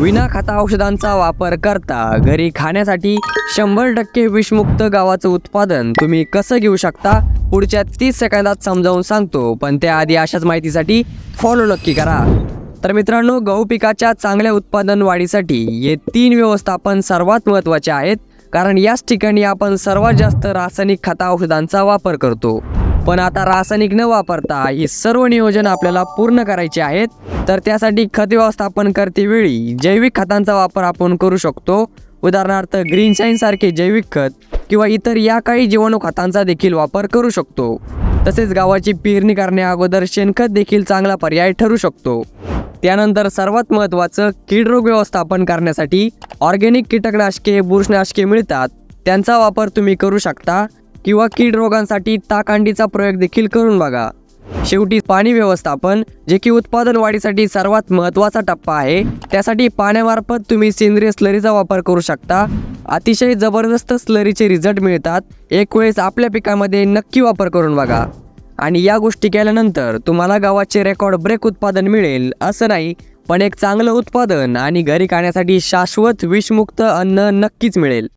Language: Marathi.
विना खाता औषधांचा वापर करता घरी खाण्यासाठी शंभर टक्के विषमुक्त गावाचं उत्पादन तुम्ही कसं घेऊ शकता? पुढच्या तीस सेकंदात समजावून सांगतो पण त्याआधी अशाच माहितीसाठी फॉलो नक्की करा. तर मित्रांनो गहू पिकाच्या चांगल्या उत्पादन वाढीसाठी हे तीन व्यवस्थापन सर्वात महत्त्वाचे आहेत कारण याच ठिकाणी आपण सर्वात जास्त रासायनिक खता औषधांचा वापर करतो. पण आता रासायनिक न वापरता ही सर्व नियोजन आपल्याला पूर्ण करायचे आहेत. तर त्यासाठी खत व्यवस्थापन करतेवेळी जैविक खतांचा वापर आपण करू शकतो. उदाहरणार्थ ग्रीन सारखे जैविक खत किंवा इतर या काही जीवाणू खतांचा देखील वापर करू शकतो. तसेच गावाची पेरणी करण्या अगोदर शेणखत देखील चांगला पर्याय ठरू शकतो. त्यानंतर सर्वात महत्त्वाचं कीड रोग व्यवस्थापन करण्यासाठी ऑर्गॅनिक कीटकनाशके बुरशीनाशके मिळतात. त्यांचा वापर तुम्ही करू शकता. किंवा कीड रोगांसाठी ताकांडीचा प्रयोग देखील करून बघा. शेवटी पाणी व्यवस्थापन जे की उत्पादन वाढीसाठी सर्वात महत्त्वाचा टप्पा आहे त्यासाठी पाण्यामार्फत तुम्ही सेंद्रिय स्लरीचा वापर करू शकता. अतिशय जबरदस्त स्लरीचे रिझल्ट मिळतात. एक वेळेस आपल्या पिकामध्ये नक्की वापर करून बघा. आणि या गोष्टी केल्यानंतर तुम्हाला गावाचे रेकॉर्ड ब्रेक उत्पादन मिळेल असं नाही पण एक चांगलं उत्पादन आणि घरी खाण्यासाठी शाश्वत विषमुक्त अन्न नक्कीच मिळेल.